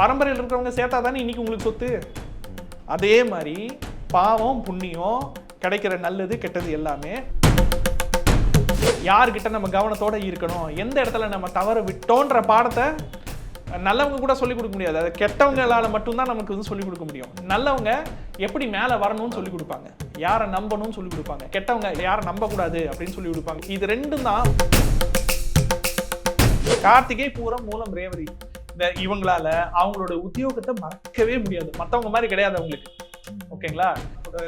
பரம்பரையில் இருக்கிறவங்க சேர்த்தா தானே இன்னைக்கு உங்களுக்கு சொத்து? அதே மாதிரி பாவம் புண்ணியம் கிடைக்கிற நல்லது கெட்டது எல்லாமே யார்கிட்ட நம்ம கவனத்தோட இருக்கணும்? எந்த இடத்துல நம்ம தவற விட்டோன்ற பாடத்தை நல்லவங்க கூட சொல்லிக் கொடுக்க முடியாது. அது கெட்டவங்களால் மட்டும்தான் நமக்கு வந்து சொல்லிக் கொடுக்க முடியும். நல்லவங்க எப்படி மேலே வரணும்னு சொல்லிக் கொடுப்பாங்க. யாரை நம்பணும்னு சொல்லிக் கொடுப்பாங்க. கெட்டவங்க யாரை நம்பக்கூடாது அப்படின்னு சொல்லி கொடுப்பாங்க. இது ரெண்டும் தான் கார்த்திகை பூரம் மூலம் ரேவதி. இவங்களால அவங்களோட உத்தியோகத்தை மறக்கவே முடியாது. மற்றவங்க மாதிரி கிடையாது அவங்களுக்கு. ஓகேங்களா?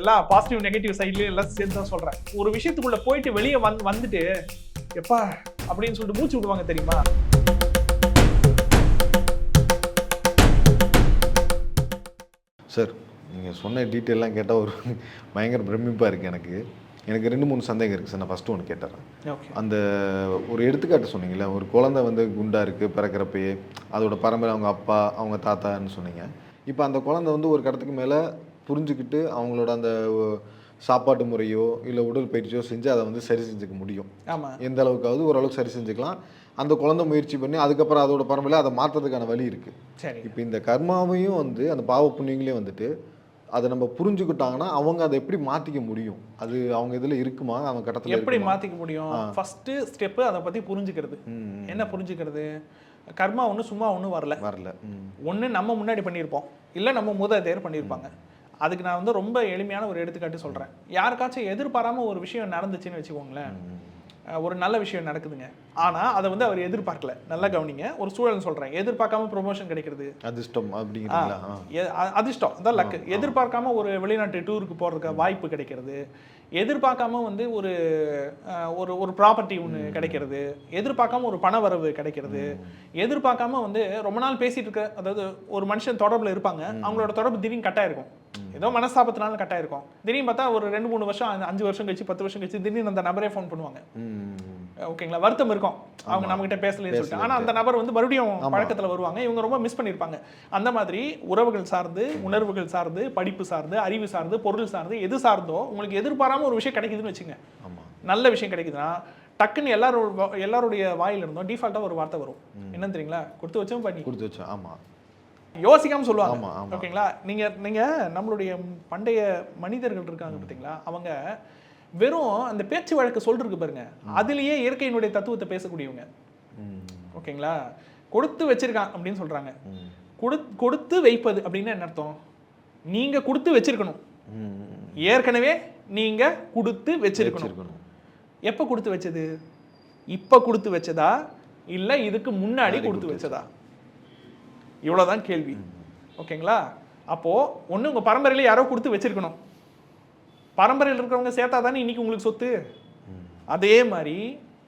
எல்லாம் பாசிட்டிவ் நெகட்டிவ் சைட்லேயே எல்லாம் சேர்த்து தான் சொல்கிறேன் ஒரு விஷயத்துக்குள்ளே போயிட்டு வெளியே வந்து வந்துட்டு எப்பா அப்படின்னு சொல்லிட்டு மூச்சு விடுவாங்க தெரியுமா? சார் நீங்கள் சொன்ன டீட்டெயிலாம் கேட்டால் ஒரு பயங்கர பிரமிப்பாக இருக்குது எனக்கு. எனக்கு ரெண்டு மூணு சந்தேகம் இருக்குது சார். நான் ஃபஸ்ட்டு ஒன்று கேட்டுறேன். அந்த ஒரு எடுத்துக்காட்டு சொன்னீங்கல்ல ஒரு குழந்தை வந்து குண்டா இருக்குது பிறக்கிறப்பயே அதோட பரம்பரை அவங்க அப்பா அவங்க தாத்தான்னு சொன்னீங்க. இப்போ அந்த குழந்தை வந்து ஒரு கடத்துக்கு மேலே புரிஞ்சுக்கிட்டு அவங்களோட அந்த சாப்பாட்டு முறையோ இல்லை உடற்பயிற்சியோ செஞ்சு அதை வந்து சரி செஞ்சுக்க முடியும். ஆமா. எந்த அளவுக்காவது ஓரளவுக்கு சரி செஞ்சுக்கலாம். அந்த குழந்தை முயற்சி பண்ணி அதுக்கப்புறம் அதோட பரம்பரையில் அதை மாற்றுறதுக்கான வழி இருக்குது சரி இப்போ இந்த கர்மாவையும் வந்து அந்த பாவ புண்ணியங்களையும் வந்துட்டு அதை நம்ம புரிஞ்சுக்கிட்டாங்கன்னா அவங்க அதை எப்படி மாற்றிக்க முடியும்? அது அவங்க இதில் இருக்குமா? அவங்க கட்டத்தில் எப்படி மாத்திக்க முடியும்? ஃபர்ஸ்ட் ஸ்டெப் அதை பத்தி புரிஞ்சுக்கிறது. என்ன புரிஞ்சுக்கிறது? கர்மா ஒண்ணு சும்மா ஒண்ணும் வரல. வரல. ஒண்ணு நம்ம முன்னாடி பண்ணியிருப்போம். இல்ல நம்ம மூதாதையர் பண்ணியிருப்பாங்க. அதுக்கு நான் வந்து ரொம்ப எளிமையான ஒரு எடுத்துக்காட்டு சொல்றேன். யாருக்காச்சும் எதிர்பாராம ஒரு விஷயம் நடந்துச்சுன்னு வச்சுக்கோங்களேன். ஒரு நல்ல விஷயம் நடக்குதுங்க. ஆனா அதை வந்து அவர் எதிர்பார்க்கல. நல்லா கவனிங்க. ஒரு சூழல் சொல்றேன். எதிர்பார்க்காம ப்ரொமோஷன் கிடைக்கிறது. அதிர்ஷ்டம் அப்படிங்கிறீங்களா? அதிர்ஷ்டம். அதான் லக்கு எதிர்பார்க்காம ஒரு வெளிநாட்டு டூருக்கு போறதுக்கு வாய்ப்பு கிடைக்கிறது. எதிர்பார்க்காம வந்து ஒரு ஒரு ஒரு ப்ராப்பர்ட்டி ஒன்று கிடைக்கிறது. எதிர்பார்க்காம ஒரு பண வரவு கிடைக்கிறது. எதிர்பார்க்காம வந்து ரொம்ப நாள் பேசிட்டு இருக்க அதாவது ஒரு மனுஷன் தொடர்புல இருப்பாங்க. அவங்களோட தொடர்பு திடீர்னு கட்டாயிருக்கும் ஏதோ மனஸ்தாபத்தினால கட்டாயிருக்கும். திடீர்னு பார்த்தா ஒரு ரெண்டு மூணு வருஷம் அஞ்சு- வருஷம் கழிச்சு பத்து வருஷம் கழிச்சு திடீர்னு அந்த நபரே ஃபோன் பண்ணுவாங்க. ஓகேங்களா? வருத்தம் இருக்கும். அவங்க நம்ம கிட்ட பேசலன்னு சொல்லிட்டு. ஆனா அந்த நபர் வந்து மறுபடியும் பழக்கத்துல வருவாங்க. இவங்க ரொம்ப மிஸ் பண்ணிருப்பாங்க. அந்த மாதிரி உறவுகள் சார்ந்து உணர்வுகள் சார்ந்து படிப்பு சார்ந்து அறிவு சார்ந்து பொருள் சார்ந்து எது சார்ந்தோ உங்களுக்கு எதிர்பாராம ஒரு விஷயம் கிடைக்குதுன்னு வச்சுங்க. நல்ல விஷயம் கிடைக்குதுன்னா டக்குன்னு எல்லாரும் எல்லாருடைய வாயில இருந்தும் டிஃபால்ட்டா ஒரு வார்த்தை வரும். என்னன்னு தெரியுங்களா? கொடுத்து வச்சும் பண்ணி. கொடுத்து வச்சோம். ஆமாம் யோசிக்காம சொல்லுவாங்க. ஓகேங்களா? நீங்க நீங்க நம்மளுடைய பண்டைய மனிதர்கள் இருக்காங்க பாத்தீங்களா? அவங்க வெறும் அந்த பேச்சு வழக்கு சொல்றதுக்கு பாருங்க. அதுலயே இயற்கையினுடைய தத்துவத்தை பேசக்கூடியவங்க. ஓகேங்களா? கொடுத்து வச்சிருக்கான் அப்படின்னு சொல்றாங்க. ம். கொடு கொடுத்து வைப்பது அப்படின்னு என்ன அர்த்தம்? நீங்க கொடுத்து வச்சிருக்கணும். ஏற்கனவே நீங்க கொடுத்து வச்சிருக்கணும். எப்ப கொடுத்து வச்சது? இப்ப கொடுத்து வச்சதா? இல்ல இதுக்கு முன்னாடி கொடுத்து வச்சதா? இவ்வளவுதான் கேள்வி. ஓகேங்களா? அப்போ ஒண்ணு உங்க பரம்பரையில யாரோ கொடுத்து வச்சிருக்கணும். பரம்பரையில் இருக்கிறவங்க சேர்த்தா தானே இன்னைக்கு உங்களுக்கு சொத்து? அதே மாதிரி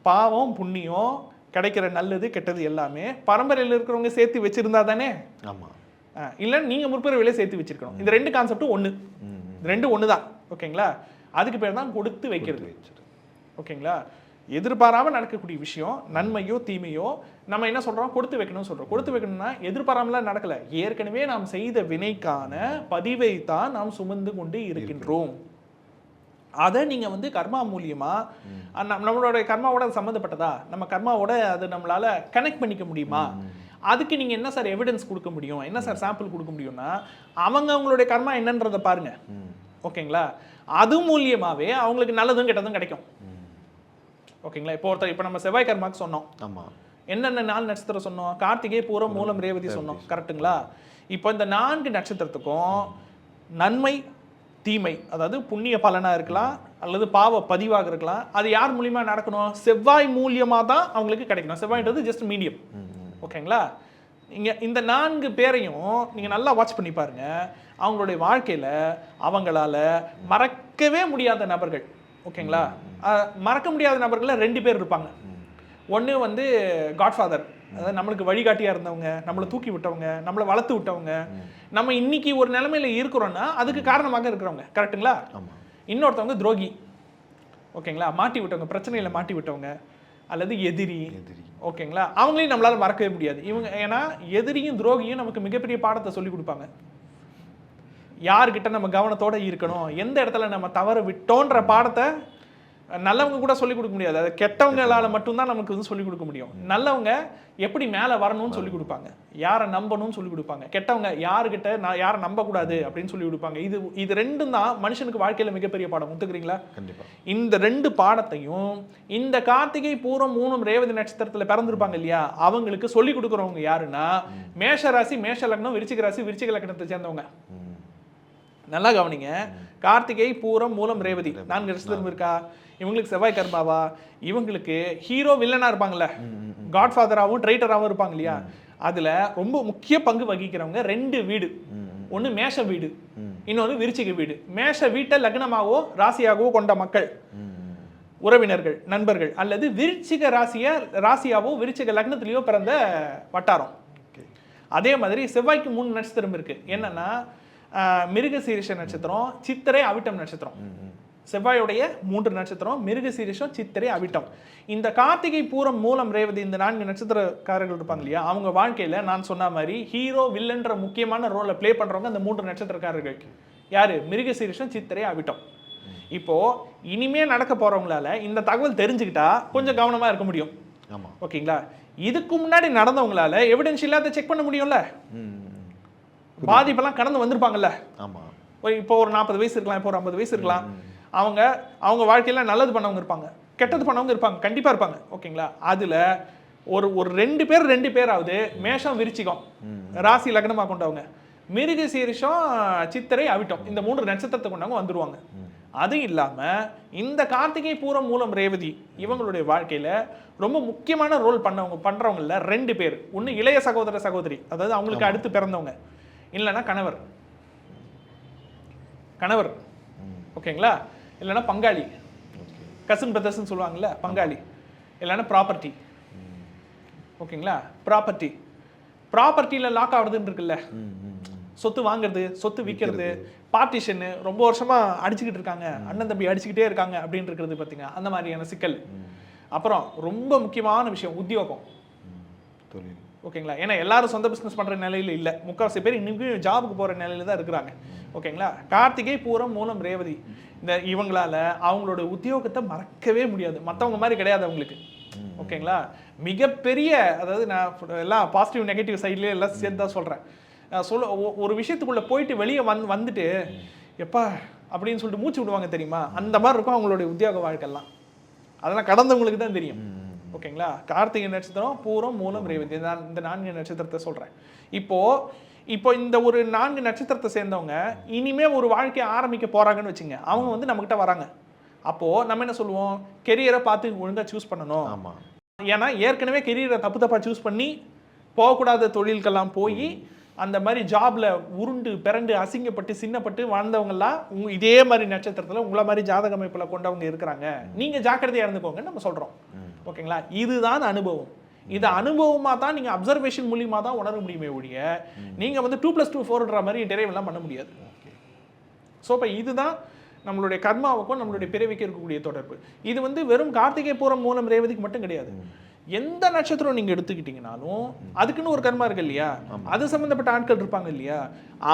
பாவம் புண்ணியம் கிடைக்கிற நல்லது கெட்டது எல்லாமே பரம்பரையில் இருக்கிறவங்க சேர்த்து வச்சிருந்தா தானே ஆமாம் இல்ல நீங்க முற்பிறவிலே சேர்த்து வச்சிருக்கணும். இந்த ரெண்டு கான்செப்டும் இது ரெண்டு ஒன்று தான் ஓகேங்களா? அதுக்கு பேர் தான் கொடுத்து வைக்கிறது. ஓகேங்களா? எதிர்பாராம நடக்கக்கூடிய விஷயம் நன்மையோ தீமையோ நம்ம என்ன சொல்றோம்? கொடுத்து வைக்கணும்னு சொல்றோம். கொடுத்து வைக்கணும்னா எதிர்பாராமலாம் நடக்கல. ஏற்கனவே நாம் செய்த வினைக்கான பதிவை தான் நாம் சுமந்து கொண்டு இருக்கின்றோம். அதை நீங்க வந்து கர்மா மூலியமா அஹ் நம்ம- நம்மளோட கர்மாவோட சம்மந்தப்பட்டதா நம்ம கர்மாவோட அது நம்மளால கனெக்ட் பண்ணிக்க முடியுமா? அதுக்கு நீங்க என்ன சார் எவிடன்ஸ் கொடுக்க முடியும்? என்ன சார் சாம்பிள் கொடுக்க முடியும்னா அவங்க அவங்களுடைய கர்மா என்னன்றதை பாருங்க. ஓகேங்களா? அது மூலியமாவே அவங்களுக்கு நல்லதும் கெட்டதும் கிடைக்கும். ஓகேங்களா? இப்போ ஒருத்தர் இப்போ நம்ம செவ்வாய் கர்மாக்கு சொன்னோம். ஆமாம் என்னென்ன நாலு நட்சத்திரம் சொன்னோம்? கார்த்திகை பூரம் மூலம் ரேவதி சொன்னோம். கரெக்ட்டுங்களா? இப்போ இந்த நான்கு நட்சத்திரத்துக்கும் நன்மை தீமை அதாவது புண்ணிய பலனா இருக்கலாம் அல்லது பாவ பதிவாக இருக்கலாம் அது யார் மூலியமா நடக்கணும்? செவ்வாய் மூலியமா தான் அவங்களுக்கு கிடைக்கணும். செவ்வாய்ன்றது ஜஸ்ட் மீடியம் ஓகேங்களா? இங்க இந்த நான்கு பேரையும் நீங்க நல்லா வாட்ச் பண்ணி பாருங்க. அவங்களுடைய வாழ்க்கையில அவங்களால மறக்கவே முடியாத நபர்கள். ஓகேங்களா? மறக்க முடியாத நபர்கள்ல ரெண்டு பேர் இருப்பாங்க. ஒண்ணு வந்து காட்ஃபாதர் அதாவது நம்மளுக்கு வழிகாட்டியா இருந்தவங்க நம்மளை தூக்கி விட்டவங்க நம்மளை வளர்த்து விட்டவங்க. நம்ம இன்னைக்கு ஒரு நிலைமையில இருக்கிறோம்னா அதுக்கு காரணமாக இருக்கிறவங்க. கரெக்ட்டுங்களா? ஆமாம் இன்னொருத்தவங்க துரோகி. ஓகேங்களா? மாட்டி விட்டவங்க பிரச்சனையில மாட்டி விட்டவங்க அல்லது எதிரி. எதிரி. ஓகேங்களா? அவங்களையும் நம்மளால மறக்கவே முடியாது. இவங்க ஏன்னா எதிரியும் துரோகியும் நமக்கு மிகப்பெரிய பாடத்தை சொல்லி கொடுப்பாங்க. யார்கிட்ட நம்ம கவனத்தோட இருக்கணும்? எந்த இடத்துல நம்ம தவற விட்டோன்ற பாடத்தை நல்லவங்க கூட சொல்லிக் கொடுக்க முடியாது. அது கெட்டவங்களால மட்டும்தான் நமக்கு வந்து சொல்லிக் கொடுக்க முடியும். நல்லவங்க எப்படி மேலே வரணும்னு சொல்லிக் கொடுப்பாங்க. யாரை நம்பணும்னு சொல்லிக் கொடுப்பாங்க. கெட்டவங்க யாருக்கிட்ட நான் யாரை நம்பக்கூடாது அப்படின்னு சொல்லி கொடுப்பாங்க. இது இது ரெண்டும் தான் மனுஷனுக்கு வாழ்க்கையில மிகப்பெரிய பாடம். ஒத்துக்கிறீங்களா? கண்டிப்பா. இந்த ரெண்டு பாடத்தையும் இந்த கார்த்திகை பூரம் மூணும் ரேவதி நட்சத்திரத்துல பிறந்திருப்பாங்க இல்லையா? அவங்களுக்கு சொல்லி கொடுக்குறவங்க யாருன்னா மேஷ ராசி மேஷ லக்னம் விருச்சிக ராசி விருச்சிக லக்னத்தை சேர்ந்தவங்க. நல்லா கவனிங்க. கார்த்திகை பூரம் மூலம் ரேவதி. நான்கு நட்சத்திரம் இருக்கா இவங்களுக்கு செவ்வாய் கர்மாவா? இவங்களுக்கு ஹீரோ வில்லனா இருப்பாங்கல்ல. காட்ஃபாதராகவும் ட்ரைட்டராகவும் இருப்பாங்க இல்லையா? அதுல ரொம்ப முக்கிய பங்கு வகிக்கிறவங்க ரெண்டு வீடு. ஒண்ணு மேஷ வீடு. இன்னொன்று விருச்சிக வீடு. மேஷ வீட்டை லக்னமாகவோ ராசியாகவோ கொண்ட மக்கள். உறவினர்கள் நண்பர்கள் அல்லது விருச்சிக ராசிய ராசியாவோ விருச்சிக லக்னத்திலேயோ பிறந்த வட்டாரம். அதே மாதிரி செவ்வாய்க்கு மூணு நட்சத்திரம் இருக்கு. என்னன்னா மிருக சீரிஷ நட்சத்திரம் சித்திரை அவிட்டம் நட்சத்திரம். செவ்வாயுடைய மூன்று நட்சத்திரம் மிருக சீரிஷம் சித்திரை அவிட்டம். இந்த கார்த்திகை பூரம் மூலம் ரேவதி இந்த நான்கு நட்சத்திரக்காரர்கள் இருப்பாங்க இல்லையா அவங்க வாழ்க்கையில நான் சொன்ன மாதிரி ஹீரோ வில்லன்ற முக்கியமான ரோலை ப்ளே பண்றவங்க அந்த மூன்று நட்சத்திரக்காரர்கள். யாரு? மிருக சீரிஷம் சித்திரை அவிட்டம். இப்போ இனிமே நடக்க போறவங்களால இந்த தகவல் தெரிஞ்சுக்கிட்டா கொஞ்சம் கவனமா இருக்க முடியும். ஆமா. ஓகேங்களா? இதுக்கு முன்னாடி நடந்தவங்களால எவிடன்ஸ் இல்லாத செக் பண்ண முடியும்ல. பாதிப்பெல்லாம் கடந்து வந்திருப்பாங்க ஆமா. ஒரு- இப்போ ஒரு நாற்பது வயசு இருக்கலாம் இப்போ ஒரு ஐம்பது வயசு இருக்கலாம். அவங்க அவங்க வாழ்க்கையில நல்லது பண்ணவங்க இருப்பாங்க. கெட்டது பண்ணவங்க இருப்பாங்க. கண்டிப்பா இருப்பாங்க. ஓகேங்களா? அதுல ஒரு ஒரு ரெண்டு பேர் ரெண்டு பேராவது மேஷம் விருச்சிகம். ராசி லக்னமா கொண்டவங்க. மிருக சீரிஷம் சித்திரை அவிட்டம். இந்த மூன்று நட்சத்திரத்தை கொண்டவங்க வந்துருவாங்க. அது இல்லாம இந்த கார்த்திகை பூரம் மூலம் ரேவதி இவங்களுடைய வாழ்க்கையில ரொம்ப முக்கியமான ரோல் பண்ணவங்க பண்றவங்கல ரெண்டு பேர். ஒண்ணு இளைய சகோதர சகோதரி அதாவது அவங்களுக்கு அடுத்து பிறந்தவங்க. இல்லைன்னா கணவர். கணவர். ஓகேங்களா? இல்லைன்னா பங்காளி. கசின் பிரதர்ஸ்னு சொல்லுவாங்கல்ல பங்காளி. இல்லைன்னா ப்ராப்பர்ட்டி ஓகேங்களா? ப்ராப்பர்ட்டி ப்ராப்பர்ட்டியில் லாக் ஆகுறதுன்னு இருக்குல்ல. சொத்து வாங்குறது சொத்து விற்கிறது பார்ட்டிஷனு ரொம்ப வருஷமா அடிச்சுக்கிட்டு இருக்காங்க. அண்ணன் தம்பி அடிச்சுக்கிட்டே இருக்காங்க அப்படின்னு இருக்கிறது பார்த்தீங்க அந்த மாதிரியான சிக்கல். அப்புறம் ரொம்ப முக்கியமான விஷயம் உத்தியோகம். தொழில் ஓகேங்களா? ஏன்னா எல்லாரும் சொந்த பிஸ்னஸ் பண்ற நிலையில இல்ல. முக்கால்வாசி பேர் இன்னைக்கும் ஜாபுக்கு போற நிலையில தான் இருக்கிறாங்க. ஓகேங்களா? கார்த்திகை பூரம் மூலம் ரேவதி. இந்த இவங்களால அவங்களோட உத்தியோகத்தை மறக்கவே முடியாது. மத்தவங்க மாதிரி கிடையாது அவங்களுக்கு. ஓகேங்களா? மிகப்பெரிய அதாவது நான் எல்லாம் பாசிட்டிவ் நெகட்டிவ் சைட்லேயே எல்லாம் சேர்த்து தான் சொல்றேன். நான் சொல்ல ஒரு விஷயத்துக்குள்ள போயிட்டு வெளியே வந்து வந்துட்டு எப்பா அப்படின்னு சொல்லிட்டு மூச்சு விடுவாங்க தெரியுமா? அந்த மாதிரி இருக்கும் அவங்களுடைய உத்தியோக வாழ்க்கைலாம் அதெல்லாம் கடந்தவங்களுக்கு தான் தெரியும். ஓகேங்களா? கார்த்திகை நட்சத்திரம் பூரம் மூலம் ரேவதி. நான் இந்த நான்கு நட்சத்திரத்தை சொல்றேன். இப்போ இப்போ இந்த ஒரு நான்கு நட்சத்திரத்தை சேர்ந்தவங்க இனிமே ஒரு வாழ்க்கையை ஆரம்பிக்க போறாங்கன்னு வச்சுங்க. அவங்க வந்து நம்மகிட்ட வராங்க. அப்போ நம்ம என்ன சொல்லுவோம்? கெரியரை பார்த்து ஒழுங்கா சூஸ் பண்ணணும். ஆமா. ஏன்னா ஏற்கனவே கெரியரை தப்பு தப்பா சூஸ் பண்ணி போகக்கூடாத தொழில்கெல்லாம் போய் அந்த மாதிரி ஜாப்ல உருண்டு பிறண்டு அசிங்கப்பட்டு சின்னப்பட்டு வாழ்ந்தவங்கலாம் உங்க இதே மாதிரி நட்சத்திரத்துல உங்களை மாதிரி ஜாதக அமைப்புல கொண்டவங்க இருக்கிறாங்க. நீங்க ஜாக்கிரதையா இருந்துக்கோங்கன்னு நம்ம சொல்றோம். ஓகேங்களா? இதுதான் அனுபவம். இது அனுபவமா தான் நீங்க அப்சர்வேஷன் மூலியமா தான் உணர முடியுமே ஒழிய நீங்க வந்து டூ பிளஸ் டூ ஃபோர்ன்ற மாதிரி டெரைவ் எல்லாம் பண்ண முடியாது. ஸோ இப்போ இதுதான் நம்மளுடைய கர்மாவுக்கும் நம்மளுடைய பிறவிக்கு இருக்கக்கூடிய தொடர்பு. இது வந்து வெறும் கார்த்திகை பூரம் மூலம் ரேவதிக்கு மட்டும் கிடையாது. எந்த நட்சத்திரம் நீங்க எடுத்துக்கிட்டீங்கனாலும் அதுக்குன்னு ஒரு கர்மா இருக்கு இல்லையா? அது சம்பந்தப்பட்ட ஆட்கள் இருப்பாங்க இல்லையா?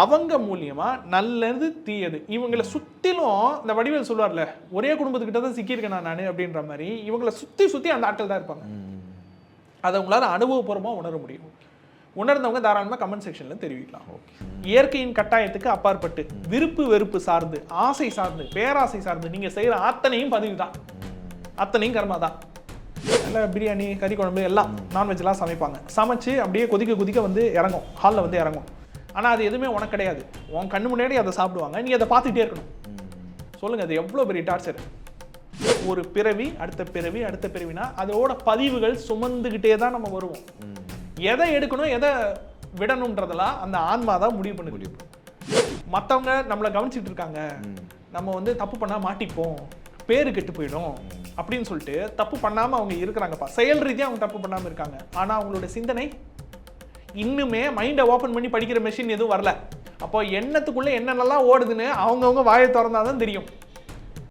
அவங்க மூலியமா நல்லது தீயது. இவங்களை சுத்திலும் இந்த வடிவேல் சொல்லுவார்ல ஒரே குடும்பத்துக்கிட்ட தான் சிக்கியிருக்கேன் நான் நானு அப்படின்ற மாதிரி இவங்களை சுத்தி சுத்தி அந்த ஆட்கள் தான் இருப்பாங்க. அதை உங்களால அனுபவபூர்வமா உணர முடியும். உணர்ந்தவங்க தாராளமா கமெண்ட் செக்ஷன்ல தெரிவிக்கலாம். இயற்கையின் கட்டாயத்துக்கு அப்பாற்பட்டு விருப்பு வெறுப்பு சார்ந்து ஆசை சார்ந்து பேராசை சார்ந்து நீங்க செய்யற அத்தனையும் பதிவு தான் அத்தனையும் கர்மா தான் நல்ல பிரியாணி கறி குழம்பு எல்லாம் நான்வெஜ்லாம் சமைப்பாங்க. சமைச்சு அப்படியே கொதிக்க கொதிக்க வந்து இறங்கும். ஹாலில் வந்து இறங்கும். ஆனா அது எதுவுமே உனக்கு கிடையாது. உன் கண்ணு முன்னாடி அதை சாப்பிடுவாங்க. நீ அதை பார்த்துக்கிட்டே இருக்கணும். சொல்லுங்க அது எவ்வளோ பெரிய டார்ச்சர் ஒரு பிறவி அடுத்த பிறவி அடுத்த பிறவினா அதோட பதிவுகள் சுமந்துக்கிட்டே தான் நம்ம வருவோம். எதை எடுக்கணும் எதை விடணுன்றதெல்லாம் அந்த ஆன்மா தான் முடிவு பண்ணுது. மற்றவங்க நம்மளை கவனிச்சிட்டு இருக்காங்க. நம்ம வந்து தப்பு பண்ணா மாட்டிப்போம். பேரு கெட்டு போயிடும். அப்படின்னு சொல்லிட்டு தப்பு பண்ணாமல் அவங்க இருக்கிறாங்கப்பா. செயல் ரீதியாக அவங்க தப்பு பண்ணாமல் இருக்காங்க. ஆனால் அவங்களோட சிந்தனை இன்னுமே மைண்டை ஓப்பன் பண்ணி படிக்கிற மெஷின் எதுவும் வரல. அப்போ எண்ணத்துக்குள்ளே என்னென்னலாம் ஓடுதுன்னு அவங்கவுங்க வாயை திறந்தாதான் தெரியும்.